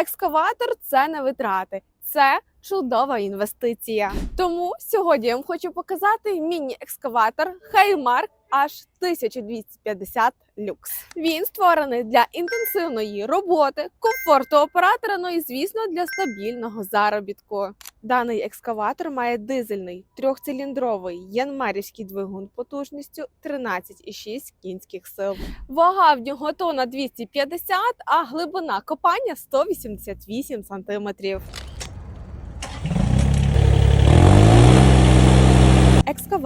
Екскаватор це не витрати, це чудова інвестиція. Тому сьогодні я вам хочу показати міні-екскаватор Haymark H 1250 Lux. Він створений для інтенсивної роботи, комфорту оператора, ну і звісно для стабільного заробітку. Даний екскаватор має дизельний трьохциліндровий янмарівський двигун потужністю 13,6 кінських сил. Вага в нього тона 250, а глибина копання 188 сантиметрів.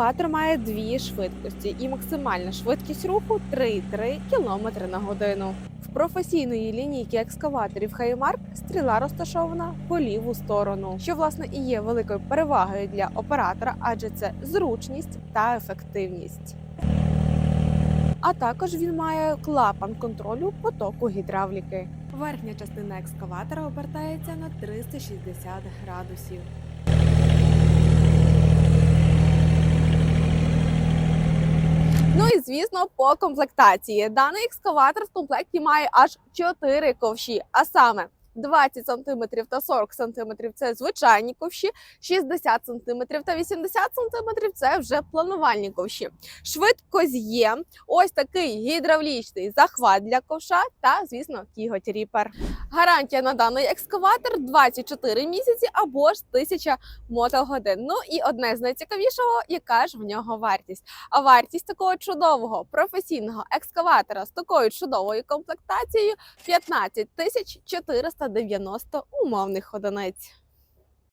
Екскаватор має дві швидкості і максимальна швидкість руху 3,3 км на годину. В професійної лінійки екскаваторів Haymark стріла розташована по ліву сторону, що власне і є великою перевагою для оператора, адже це зручність та ефективність. А також він має клапан контролю потоку гідравліки. Верхня частина екскаватора обертається на 360 градусів. Ну і звісно, по комплектації. Даний екскаватор в комплекті має аж 4 ковші, а саме 20 см та 40 см – це звичайні ковші, 60 см та 80 см – це вже планувальні ковші. Швидкоз'єм, ось такий гідравлічний захват для ковша та, звісно, кіготь ріпер. Гарантія на даний екскаватор 24 місяці або ж 1000 мотогодин. Ну і одне з найцікавішого, яка ж в нього вартість. А вартість такого чудового професійного екскаватора з такою чудовою комплектацією 15 тисяч 490 умовних одиниць.